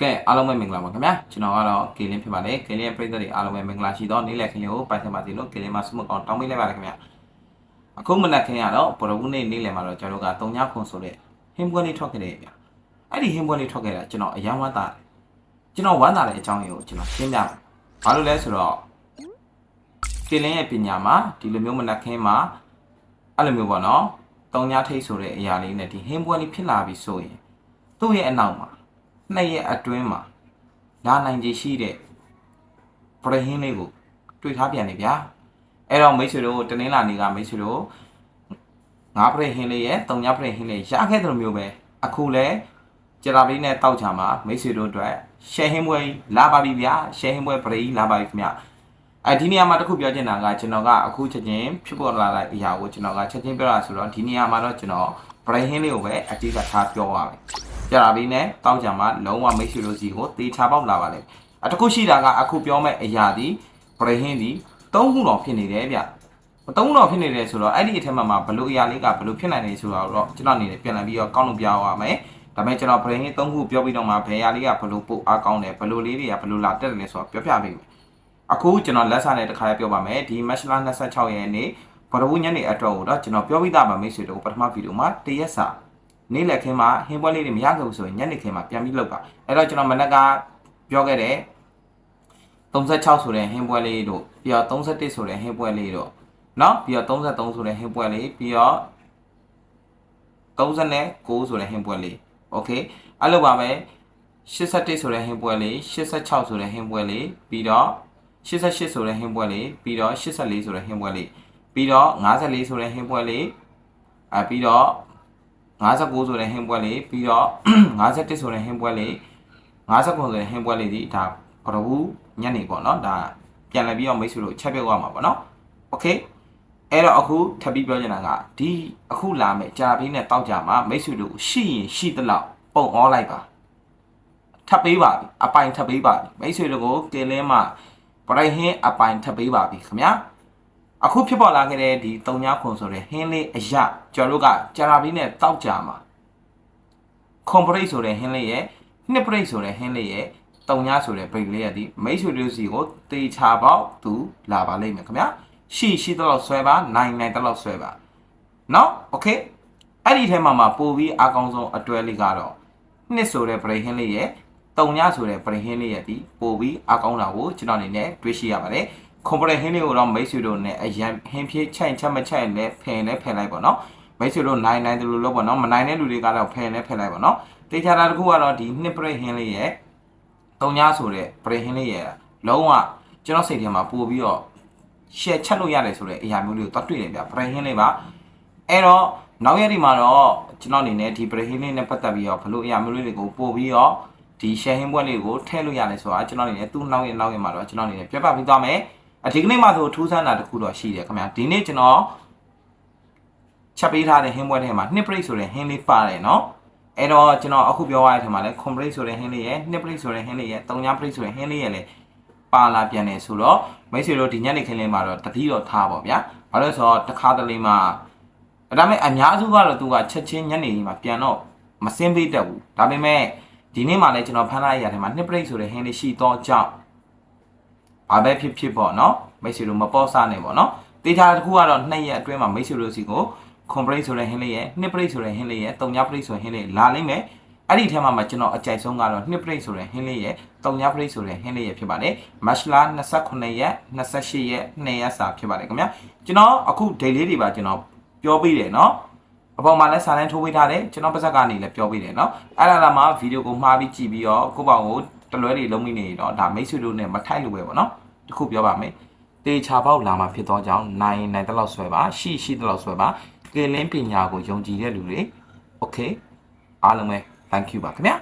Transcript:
ကဲအားလုံးပဲမင်္ဂလာပါခင်ဗျာကျွန်တော်ကတော့ကေလင်းဖြစ်ပါတယ်ကေလင်းရဲ့ပရိသတ်တွေအားလုံးပဲမင်္ဂလာရှိသောနေ့လည်ခင်းလေးကိုပိုင်ဆိုင်ပါစေလို့ကေလင်းမှာဆုမကောင်းတောင်းပေးလိုက်ပါတယ်ခင်ဗျာအခုမနက်ခင်းကတော့ဘော်ရဘူးနေ့နေ့လည်မှာတော့ကျွန်တော်တို့ကတုံညခွန်ဆိုတဲ့ဟင်းပွဲလေးထွက်ခဲ့တယ်ဗျာအဲ့ဒီဟင်းပွဲလေးထွက်ခဲ့တာကျွန်တော်အယမ်းဝမ်းသာတယ်ကျွန်တော်ဝမ်းသာတဲ့အကြောင်းရင်းကိုကျွန်တော်ရှင်းပြမယ်ဘာလို့လဲဆိုတော့ကေလင်းရဲ့ပညာမှာဒီလိုမျိုးမနက်ခင်းမှာအဲ့လိုမျိုးပေါ့နော်တုံညထိတ်ဆိုတဲ့အရာလေးနဲ့ဒီဟင်းပွဲလေးဖြစ်လာပြီဆိုရင်သူ့ရဲ့အနောက်မှာ နှစ်ရက်အတွင်းမှာလာနိုင်ခြေရှိတဲ့ပရဟင်းလေးကိုတွေ့ထားပြန်နေဗျာအဲ့တော့မိတ်ဆွေတို့တနင်္လာနေ့ကမိတ်ဆွေတို့ငါးပရဟင်းလေးရဲ့တုံညာပရဟင်းလေးရခဲ့တဲ့လိုမျိုးပဲအခုလဲကြရာပေးနဲ့တောက်ချာမှာမိတ်ဆွေတို့အတွက်ရှယ်ဟင်းပွဲလာပါပြီဗျာရှယ်ဟင်းပွဲပရဟင်းလာပါပြီခင်ဗျအဲဒီနေရာမှာတခုပြောချင်တာကကျွန်တော်ကအခုချက်ချင်းဖြစ်ပေါ်လာတဲ့အရာကိုကျွန်တော်ကချက်ချင်းပြောတာဆိုတော့ဒီနေရာမှာတော့ကျွန်တော် ပရဟင်းလေးကိုပဲအတိအကျထားပြောပါမယ်ကြရာပေးနဲ့တောက်ချာမှာလုံးဝမိတ်ဆွေတို့စီကိုတေချာပေါက်လာပါလေအတခုရှိတာကအခုပြောမဲ့အရာဒီပရဟင်းဒီသုံးခုတော့ဖြစ်နေတယ်ဗျသုံးခုတော့ဖြစ်နေတယ်ဆိုတော့အဲ့ဒီအထက်မှာမှာဘလို့အရာလေးကဘလို့ဖြစ်နိုင်နေဆိုတော့ကျွန်တော်အနေနဲ့ပြန်လည်ပြီးတော့ကောင်းလို့ပြောရမယ်ဒါပေမဲ့ကျွန်တော်ပရဟင်းသုံးခုပြောပြီးတော့မှဘယ်အရာလေးကဘလို့ပို့အားကောင်းတယ်ဘလို့လေးတွေကဘလို့လာတက်တယ်လဲဆိုတော့ပြောပြပေးမယ်အခုကျွန်တော်လက်စားနဲ့တခါပြောပါမယ်ဒီမတ်လ26ရက်နေ့ ဘော်ဒဘူးညနေအတွက်ကိုတော့ကျွန်တော်ပြောပြတာပါမိတ်ဆွေတို့ပထမဗီဒီယိုမှာတရက်စာနေ့လည်ခင်းမှာဟင်းပွဲလေးတွေမရခဲ့ဘူးဆိုရင်ညနေခင်းမှာပြန်ပြီးလုပ်ပါအဲ့တော့ကျွန်တော်မနက်ကပြောခဲ့တဲ့36ဆိုတဲ့ဟင်းပွဲလေးတို့ပြီးတော့31ဆိုတဲ့ဟင်းပွဲလေးတို့เนาะပြီးတော့33ဆိုတဲ့ဟင်းပွဲလေးပြီးတော့39ဆိုတဲ့ဟင်းပွဲလေးโอเคအဲ့လိုပါပဲ81ဆိုတဲ့ဟင်းပွဲလေး86ဆိုတဲ့ဟင်းပွဲလေးပြီးတော့ 88ဆိုတဲ့ဟင်းပွဲလေးပြီးတော့84ဆိုတဲ့ဟင်းပွဲလေး ပြီးတော့54ဆိုတဲ့ဟင်းပွဲလေးအဲပြီးတော့59ဆိုတဲ့ဟင်းပွဲလေးပြီးတော့51ဆိုတဲ့ဟင်းပွဲလေး59ဆိုတဲ့ဟင်းပွဲလေးဒီဒါဘရဘူးညနေပေါ့နော်ဒါပြန်လည်ပြီးတော့မိတ်ဆွေတို့ချက်ပြုတ်ရမှာပေါ့နော်โอเคအဲ့တော့အခုထပ်ပြီးပြောချင်တာကဒီအခုလာမယ်ကြာပြီးနဲ့တောက်ကြမှာမိတ်ဆွေတို့ရှိရင်ရှိသလောက်ပုံဩလိုက်ပါထပ်ပေးပါပြီအပိုင်ထပ်ပေးပါပြီမိတ်ဆွေတို့ကိုကင်းလင်းမှာ ပရိုင်ဟင်းအပိုင်ထပ်ပေးပါပြီခင်ဗျာ အခုဖြစ်ပေါ်လာခဲ့တဲ့ဒီတုံညာခွန်ဆိုတဲ့ဟင်းလေးအရကျွန်တော်တို့ကကြာရာဘီနဲ့တောက်ကြမှာခွန်ပရိတ်ဆိုတဲ့ဟင်းလေးရဲ့နှစ်ပရိတ်ဆိုတဲ့ဟင်းလေးရဲ့တုံညာဆိုတဲ့ပရိတ်လေးရဲ့ဒီမိတ်ဆွေတို့စီကိုတေချာပေါက်သူလာပါလိမ့်မယ်ခင်ဗျာရှိရှိတော့ဆွဲပါနိုင်နိုင်တော့ဆွဲပါเนาะโอเคအဲ့ဒီထဲမှာမှာပို့ပြီးအကောင်းဆုံးအတွဲလေးကတော့နှစ်ဆိုတဲ့ပရိတ်ဟင်းလေးရဲ့ တုံညဆိုတဲ့ပရင်ဟင်းလေးရဲ့ဒီပို့ပြီးအကောင်းတာကိုကျွန်တော်အနေနဲ့တွေးရှိရပါတယ် ခွန်ပရင်ဟင်းလေးကိုတော့မိတ်ဆွေတို့နဲ့အရန်ဟင်းဖြည့်ချိုင်ချက်မချိုင်နဲ့ဖယ်နဲ့ဖယ်လိုက်ပါတော့မိတ်ဆွေတို့နိုင်နိုင်တယ်လို့လို့ပေါ့နော်မနိုင်တဲ့လူတွေကတော့ဖယ်နဲ့ဖယ်လိုက်ပါတော့တေချာတာတစ်ခုကတော့ဒီနှစ်ပရင်ဟင်းလေးရဲ့တုံညဆိုတဲ့ပရင်ဟင်းလေးရဲ့လုံးဝကျွန်တော်စိတ်ထဲမှာပို့ပြီးတော့ share ချက်လို့ရတယ်ဆိုတဲ့အရာမျိုးလေးကိုတော့တွေ့တယ်ဗျပရင်ဟင်းလေးပါအဲ့တော့နောက်ရက်ဒီမှာတော့ကျွန်တော်အနေနဲ့ဒီပရင်ဟင်းလေးနဲ့ပတ်သက်ပြီးတော့ဘလို့အရာမျိုးလေးတွေကိုပို့ပြီးတော့ဒီ share ဟင်းပွဲလေးကိုထည့်လို့ရတယ်ဆိုတာကျွန်တော်အနေနဲ့သူ့နောက်ရနောက်ရမှာတော့ကျွန်တော်အနေနဲ့ပြပြပေးသွားမယ် အဒီကနေ့မှဆိုထူးဆန်းတာတခုတော့ရှိတယ်ခင်ဗျာဒီနေ့ကျွန်တော်ချက်ပေးထားတဲ့ဟင်းပွဲထဲမှာနှစ်ပရိတ်ဆိုတဲ့ဟင်းလေးပါတယ်နော်အဲ့တော့ကျွန်တော်အခုပြောရတဲ့ထဲမှာလည်းခွန်ပရိတ်ဆိုတဲ့ဟင်းလေးရဲ့နှစ်ပရိတ်ဆိုတဲ့ဟင်းလေးရဲ့တုံညာပရိတ်ဆိုတဲ့ဟင်းလေးရဲ့လည်းပါလာပြန်နေဆိုတော့မိတ်ဆွေတို့ဒီညနေခင်းလေးမှာတော့တတိတော့ထားပါဗျာဘာလို့ဆိုတော့တခါတလေမှာဒါပေမဲ့အများစုကတော့သူကချက်ချင်းညနေကြီးမှာပြန်တော့မစင်းပေးတတ်ဘူးဒါပေမဲ့ဒီနေ့မှလည်းကျွန်တော်ဖမ်းလိုက်ရတဲ့မှာနှစ်ပရိတ်ဆိုတဲ့ဟင်းလေးရှိတော့ကြောင့် ဘာပဲဖြစ်ဖြစ်ပေါ့နော်မိတ်ဆွေတို့မပေါ့ဆနဲ့ပေါ့နော်တေချာတစ်ခုကတော့နှစ်ရက်အတွင်းမှာမိတ်ဆွေတို့စီကို complaint ဆိုတဲ့ဟင်းလေးရဲ့နှစ်ပရိတ်ဆိုတဲ့ဟင်းလေးရဲ့တုံညာပရိတ်ဆိုတဲ့ဟင်းလေးလာနိုင်မယ်အဲ့ဒီထဲမှာမှကျွန်တော်အကြိုက်ဆုံးကတော့နှစ်ပရိတ်ဆိုတဲ့ဟင်းလေးရဲ့တုံညာပရိတ်ဆိုတဲ့ဟင်းလေးရဲ့ဖြစ်ပါတယ်မတ်လ29ရက်28ရက်2ရက်စာဖြစ်ပါတယ်ခင်ဗျာကျွန်တော်အခု day လေးတွေပါကျွန်တော်ပြောပေးတယ်နော်အပေါ်မှာလည်းစာလန်းထိုးပေးထားတယ်ကျွန်တော်ပါဇက်ကနေလည်းပြောပေးတယ်နော်အဲ့ဒါလာမှဗီဒီယိုကိုမှားပြီးကြည့်ပြီးတော့ကိုပေါ့ကို တလွဲတွေလုံးမိနေတော့ဒါမိတ်ဆွေတို့နဲ့မထိုက်လို့ပဲပေါ့နော်တခုပြောပါမယ်တေချာပေါက်လာမှာဖြစ်သောကြောင့်နိုင်နိုင်တလောက်ဆွဲပါရှိရှိတလောက်ဆွဲပါကလင်းပညာကိုယုံကြည်တဲ့လူတွေ okay အားလုံးပဲ thank you ပါခင်ဗျာ